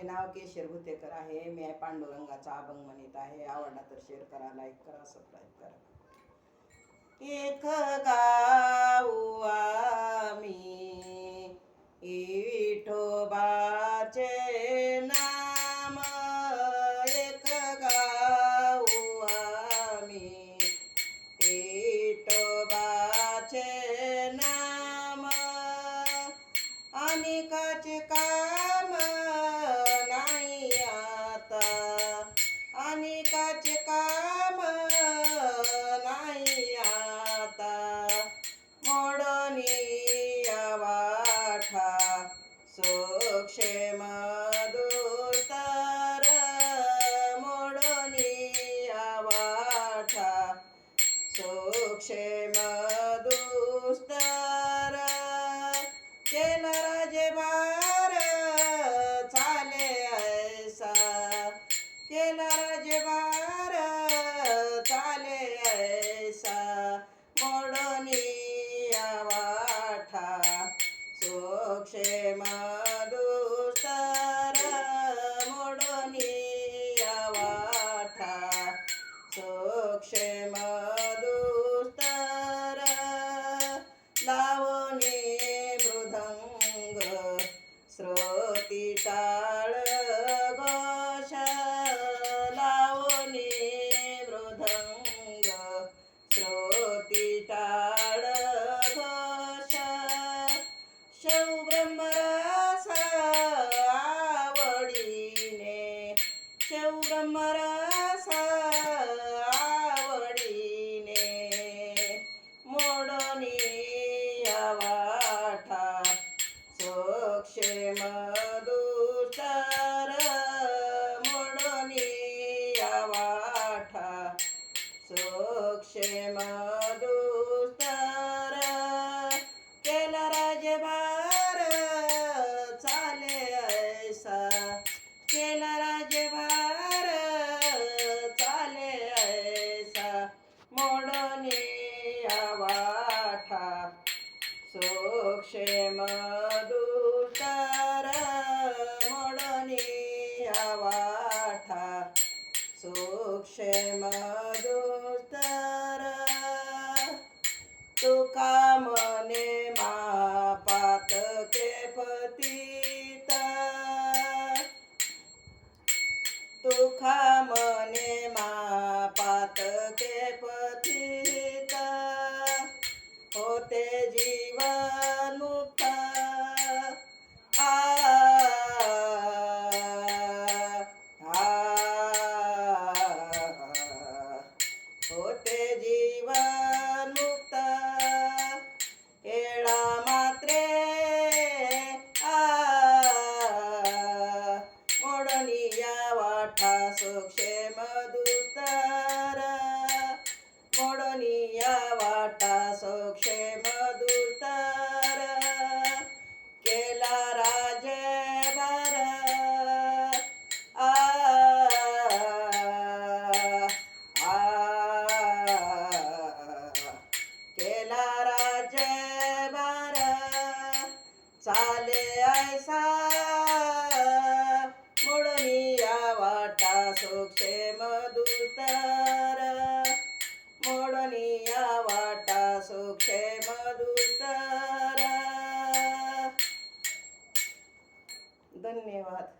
माझे नाव केशर भुतेकर आहे. मी आहे पांडुरंगाचा अभंग म्हणत आहे. आवडला तर शेअर करा लाईक करा सबस्क्राईब करा. एक क्षेम दुस्तर. केला बार चाले ऐसा. केला बार चाले ऐसा. मोडनी वाठा. सोक्षेम सीता ક્ષેમ દુષ્કર મોડની અવાઠા સુક્ષેમ દુસ્તર તુકા મને મા પાત કે પતિત તુખા મને મા પાત કે પતિત હોતે જી या वाठा सुक्षेम मधुतर मोडणी या वाटा सुक्षेम मधुतर केला राजे भर आ केला राजे भर चाले ऐसा या वाटा सुक्षेम दूतर मोडनी या वाटा सुक्षेम दूतर धन्यवाद.